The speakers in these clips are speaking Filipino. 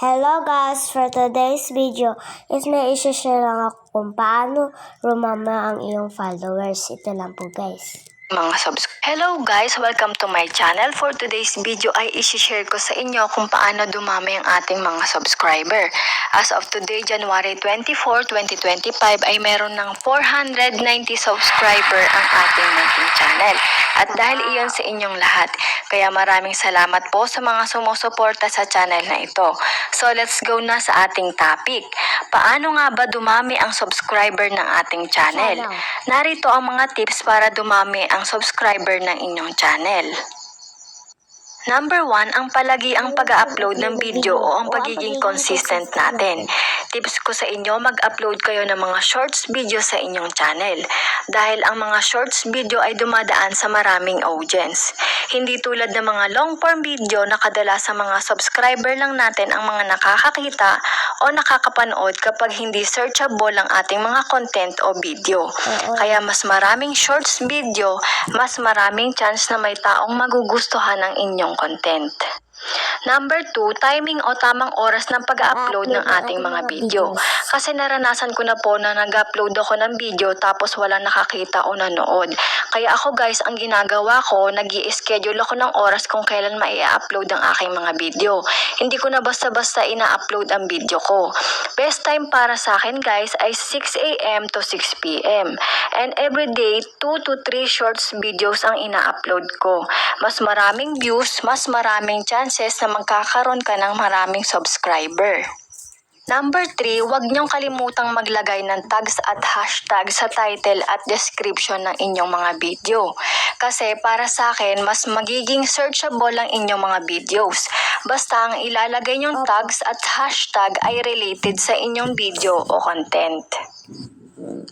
Hello guys! For today's video is may isi-share lang ako kung paano rumama ang iyong followers. Ito lang po guys. Mga subs. Hello guys! Welcome to my channel. For today's video ay isi-share ko sa inyo kung paano dumami ang ating mga subscriber. As of today, January 24, 2025 ay meron ng 490 subscriber ang ating munting channel. At dahil iyon sa inyong lahat, kaya maraming salamat po sa mga sumusuporta sa channel na ito. So let's go na sa ating topic. Paano nga ba dumami ang subscriber ng ating channel? Narito ang mga tips para dumami ang subscriber ng inyong channel. Number one, ang palagi ang pag-upload ng video o ang pagiging consistent natin. Tips ko sa inyo, mag-upload kayo ng mga shorts video sa inyong channel. Dahil ang mga shorts video ay dumadaan sa maraming audience. Hindi tulad ng mga long form video na kadalasan mga subscriber lang natin ang mga nakakakita o nakakapanood kapag hindi searchable ang ating mga content o video. Kaya mas maraming shorts video, mas maraming chance na may taong magugustuhan ang inyong content. Number 2, timing o tamang oras ng pag-upload ng ating mga video. Kasi naranasan ko na po na nag-upload ako ng video tapos wala nakakita o nanood. Kaya ako guys, ang ginagawa ko, nag schedule ako ng oras kung kailan mai-upload ang aking mga video. Hindi ko na basta-basta ina-upload ang video ko. Best time para sa akin guys ay 6 a.m. to 6 p.m. And every day, 2 to 3 shorts videos ang ina-upload ko. Mas maraming views, mas maraming chances na magkakaroon ka ng maraming subscriber. Number 3, huwag niyong kalimutang maglagay ng tags at hashtag sa title at description ng inyong mga video. Kasi para sa akin, mas magiging searchable ang inyong mga videos. Basta ang ilalagay niyong tags at hashtag ay related sa inyong video o content.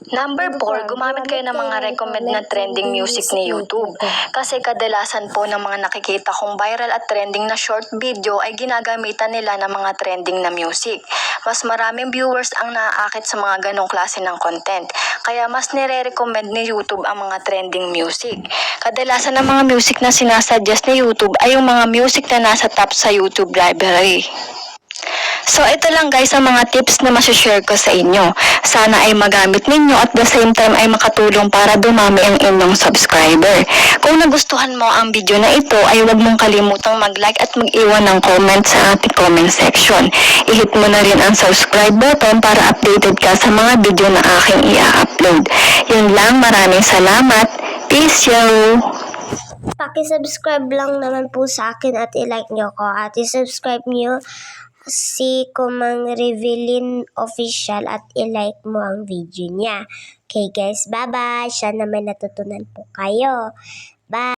Number 4, gumamit kayo ng mga recommend na trending music ni YouTube. Kasi kadalasan po ng mga nakikita kong viral at trending na short video ay ginagamitan nila ng mga trending na music. Mas maraming viewers ang naaakit sa mga ganong klase ng content. Kaya mas nire-recommend ni YouTube ang mga trending music. Kadalasan ng mga music na sinasuggest ni YouTube ay yung mga music na nasa top sa YouTube library. So ito lang guys ang mga tips na masashare ko sa inyo. Sana ay magamit ninyo at the same time ay makatulong para dumami ang inyong subscriber. Kung nagustuhan mo ang video na ito ay huwag mong kalimutang mag-like at mag-iwan ng comment sa ating comment section. I-hit mo na rin ang subscribe button para updated ka sa mga video na aking i-upload. Yun lang, maraming salamat. Peace yo! Paki-subscribe lang naman po sa akin at i-like nyo ko. At i-subscribe nyo si Kumang Revelin Official at i-like mo ang video niya. Okay guys, bye-bye. Sana may natutunan po kayo. Bye!